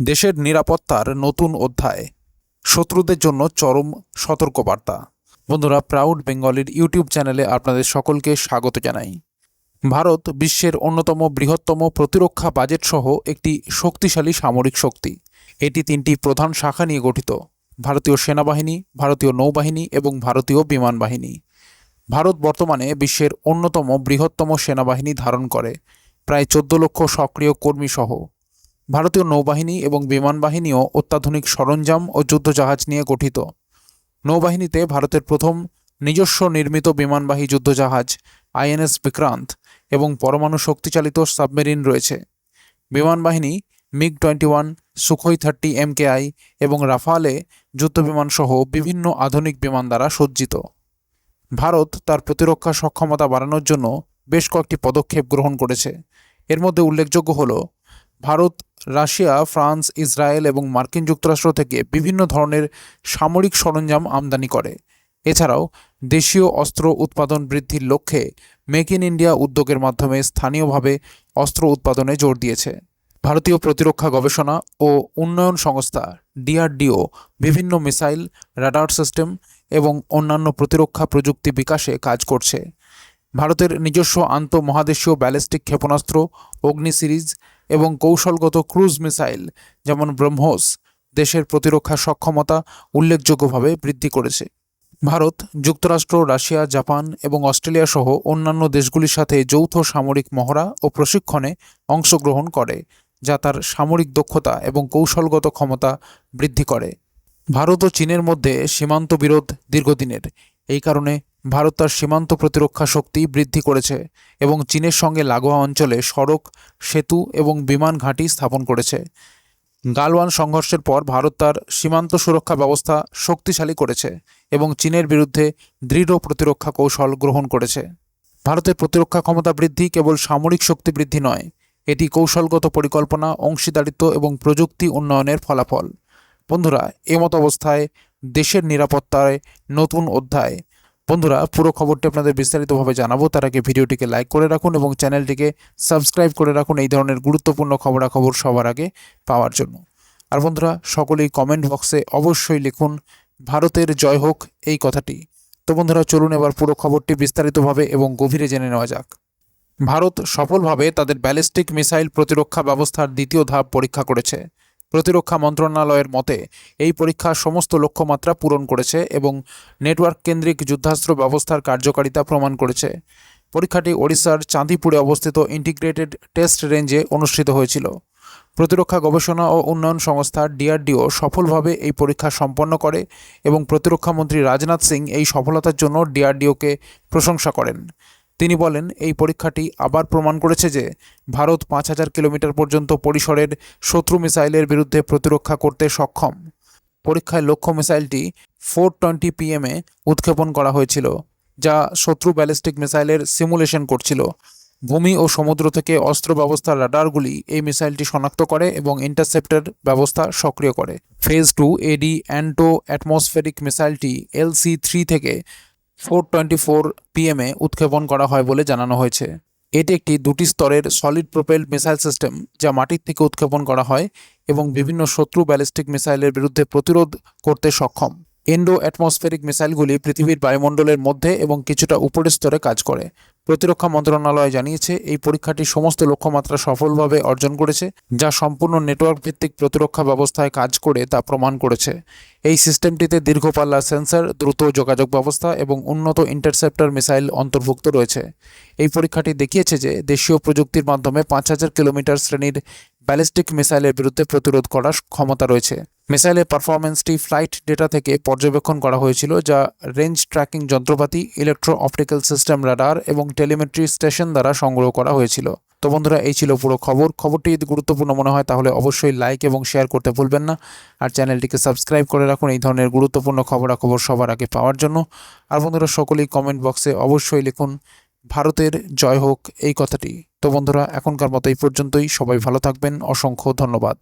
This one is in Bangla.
দেশের নিরাপত্তার নতুন অধ্যায়। শত্রুদের জন্য চরম সতর্কবার্তা। বন্ধুরা প্রাউড বেঙ্গলির ইউটিউব চ্যানেলে আপনাদের সকলকে স্বাগত জানাই। ভারত বিশ্বের অন্যতম বৃহত্তম প্রতিরক্ষা বাজেট সহ একটি শক্তিশালী সামরিক শক্তি। এটি তিনটি প্রধান শাখা নিয়ে গঠিত। ভারতীয় সেনাবাহিনী, ভারতীয় নৌবাহিনী এবং ভারতীয় বিমান বাহিনী। ভারত বর্তমানে বিশ্বের অন্যতম বৃহত্তম সেনাবাহিনী ধারণ করে। প্রায় চোদ্দ লক্ষ সক্রিয় কর্মী সহ ভারতীয় নৌবাহিনী এবং বিমান বাহিনীও অত্যাধুনিক সরঞ্জাম ও যুদ্ধজাহাজ নিয়ে গঠিত। নৌবাহিনীতে ভারতের প্রথম নিজস্ব নির্মিত বিমানবাহী যুদ্ধজাহাজ, আইএনএস বিক্রান্ত এবং পরমাণু শক্তিচালিত সাবমেরিন রয়েছে। বিমান বাহিনী MiG twenty one Sukhoi thirty MKI এবং রাফালে যুদ্ধবিমান সহ বিভিন্ন আধুনিক বিমান দ্বারা সজ্জিত। ভারত তার প্রতিরক্ষা সক্ষমতা বাড়ানোর জন্য বেশ কয়েকটি পদক্ষেপ গ্রহণ করেছে। এর মধ্যে উল্লেখযোগ্য হল, ভারত রাশিয়া, ফ্রান্স, ইসরায়েল এবং মার্কিন যুক্তরাষ্ট্র থেকে বিভিন্ন ধরনের সামরিক সরঞ্জাম আমদানি করে। এছাড়াও, দেশীয় অস্ত্র উৎপাদন বৃদ্ধির লক্ষ্যে মেক ইন ইন্ডিয়া উদ্যোগের মাধ্যমে স্থানীয়ভাবে অস্ত্র উৎপাদনে জোর দিয়েছে। ভারতীয় প্রতিরক্ষা গবেষণা ও উন্নয়ন সংস্থা, ডিআরডিও, বিভিন্ন মিসাইল, রাডার সিস্টেম এবং অন্যান্য প্রতিরক্ষা প্রযুক্তি বিকাশে কাজ করছে। ভারতের নিজস্ব আন্তঃমহাদেশীয় ব্যালিস্টিক ক্ষেপণাস্ত্র, অগ্নি সিরিজ এবং কৌশলগত ক্রুজ মিসাইল যেমন ব্রহ্মোস দেশের প্রতিরক্ষা সক্ষমতা উল্লেখযোগ্যভাবে বৃদ্ধি করেছে। ভারত, যুক্তরাষ্ট্র, রাশিয়া, জাপান এবং অস্ট্রেলিয়া সহ অন্যান্য দেশগুলির সাথে যৌথ সামরিক মহড়া ও প্রশিক্ষণে অংশগ্রহণ করে, যা তার সামরিক দক্ষতা এবং কৌশলগত ক্ষমতা বৃদ্ধি করে। ভারত ও চীনের মধ্যে সীমান্ত বিরোধ দীর্ঘদিনের। এই কারণে ভারত তার সীমান্ত প্রতিরক্ষা শক্তি বৃদ্ধি করেছে এবং চীনের সঙ্গে লাগোয়া অঞ্চলে সড়ক, সেতু এবং বিমান ঘাঁটি স্থাপন করেছে। গালওয়ান সংঘর্ষের পর ভারত তার সীমান্ত সুরক্ষা ব্যবস্থা শক্তিশালী করেছে এবং চীনের বিরুদ্ধে দৃঢ় প্রতিরক্ষা কৌশল গ্রহণ করেছে। ভারতের প্রতিরক্ষা ক্ষমতা বৃদ্ধি কেবল সামরিক শক্তি বৃদ্ধি নয়, এটি কৌশলগত পরিকল্পনা, অংশীদারিত্ব এবং প্রযুক্তি উন্নয়নের ফলাফল। বন্ধুরা এমত অবস্থায় দেশের নিরাপত্তায় নতুন অধ্যায় বন্ধুরা, পুরো খবরটি আপনাদের বিস্তারিতভাবে জানাব। তার আগে ভিডিওটিকে লাইক করে রাখুন এবং চ্যানেলটিকে সাবস্ক্রাইব করে রাখুন এই ধরনের গুরুত্বপূর্ণ খবরাখবর সবার আগে পাওয়ার জন্য। আর বন্ধুরা, সকলেই কমেন্ট বক্সে অবশ্যই লিখুন, ভারতের জয় হোক এই কথাটি। তো বন্ধুরা, চলুন এবার পুরো খবরটি বিস্তারিতভাবে এবং গভীরে জেনে নেওয়া যাক। ভারত সফলভাবে তাদের ব্যালিস্টিক মিসাইল প্রতিরক্ষা ব্যবস্থার দ্বিতীয় ধাপ পরীক্ষা করেছে। প্রতিরক্ষা মন্ত্রণালয়ের মতে, এই পরীক্ষা সমস্ত লক্ষ্যমাত্রা পূরণ করেছে এবং নেটওয়ার্ক কেন্দ্রিক যুদ্ধাস্ত্র ব্যবস্থার কার্যকারিতা প্রমাণ করেছে। পরীক্ষাটি ওড়িশার চাঁদিপুরে অবস্থিত ইন্টিগ্রেটেড টেস্ট রেঞ্জে অনুষ্ঠিত হয়েছিল। প্রতিরক্ষা গবেষণা ও উন্নয়ন সংস্থা ডিআরডিও সফলভাবে এই পরীক্ষা সম্পন্ন করে এবং প্রতিরক্ষা মন্ত্রী রাজনাথ সিং এই সফলতার জন্য ডিআরডিওকে প্রশংসা করেন। তিনি বলেন, এই পরীক্ষাটি আবার প্রমাণ করেছে যে ভারত পাঁচ হাজার কিলোমিটার পর্যন্ত পরিসরের শত্রু মিসাইলের বিরুদ্ধে প্রতিরক্ষা করতে সক্ষম। পরীক্ষায় লক্ষ্য মিসাইলটি ফোর টোয়েন্টি পিএমে উৎক্ষেপণ করা হয়েছিল, যা শত্রু ব্যালিস্টিক মিসাইলের সিমুলেশন করছিল। ভূমি ও সমুদ্র থেকে অস্ত্র ব্যবস্থার রাডারগুলি এই মিসাইলটি শনাক্ত করে এবং ইন্টারসেপ্টর ব্যবস্থা সক্রিয় করে। Phase two AD endo atmospheric মিসাইলটি LC three থেকে ফোর টোয়েন্টি ফোর পিএমে উৎক্ষেপণ করা হয় বলে জানানো হয়েছে। এটি একটি দুটি স্তরের সলিড প্রোপেলড মিসাইল সিস্টেম যা মাটির থেকে উৎক্ষেপণ করা হয় এবং বিভিন্ন শত্রু ব্যালিস্টিক মিসাইলের বিরুদ্ধে প্রতিরোধ করতে সক্ষম। এন্ডো অ্যাটমসফেরিক মিসাইলগুলি পৃথিবীর বায়ুমণ্ডলের মধ্যে এবং কিছুটা উপরের স্তরে কাজ করে। প্রতিরক্ষা মন্ত্রণালয় জানিয়েছে, এই পরীক্ষাটি সমস্ত লক্ষ্যমাত্রা সফলভাবে অর্জন করেছে, যা সম্পূর্ণ নেটওয়ার্ক ভিত্তিক প্রতিরক্ষা ব্যবস্থায় কাজ করে তা প্রমাণ করেছে। এই সিস্টেমটিতে দীর্ঘপাল্লা সেন্সর, দ্রুত যোগাযোগ ব্যবস্থা এবং উন্নত ইন্টারসেপ্টর মিসাইল অন্তর্ভুক্ত রয়েছে। এই পরীক্ষাটি দেখিয়েছে যে দেশীয় প্রযুক্তির মাধ্যমে পাঁচ হাজার কিলোমিটার শ্রেণির ব্যালিস্টিক মিসাইলের বিরুদ্ধে প্রতিরোধ করার ক্ষমতা রয়েছে। মিসাইলের পারফরমেন্সটি ফ্লাইট ডেটা থেকে পর্যবেক্ষণ করা হয়েছিল, যা রেঞ্জ ট্র্যাকিং যন্ত্রপাতি ইলেকট্রো অপটিক্যাল সিস্টেম রাডার এবং টেলিমেট্রি স্টেশন দ্বারা সংগ্রহ করা হয়েছিল। তো বন্ধুরা, এই ছিল পুরো খবর। খবরটি যদি গুরুত্বপূর্ণ মনে হয়, তাহলে অবশ্যই লাইক এবং শেয়ার করতে ভুলবেন না। আর চ্যানেলটিকে সাবস্ক্রাইব করে রাখুন এই ধরনের গুরুত্বপূর্ণ খবরাখবর সবার আগে পাওয়ার জন্য। আর বন্ধুরা, সকলেই কমেন্ট বক্সে অবশ্যই লিখুন, ভারতের জয় হোক এই কথাটি। তো বন্ধুরা, এখনকার মতো এই পর্যন্তই। সবাই ভালো থাকবেন। অসংখ্য ধন্যবাদ।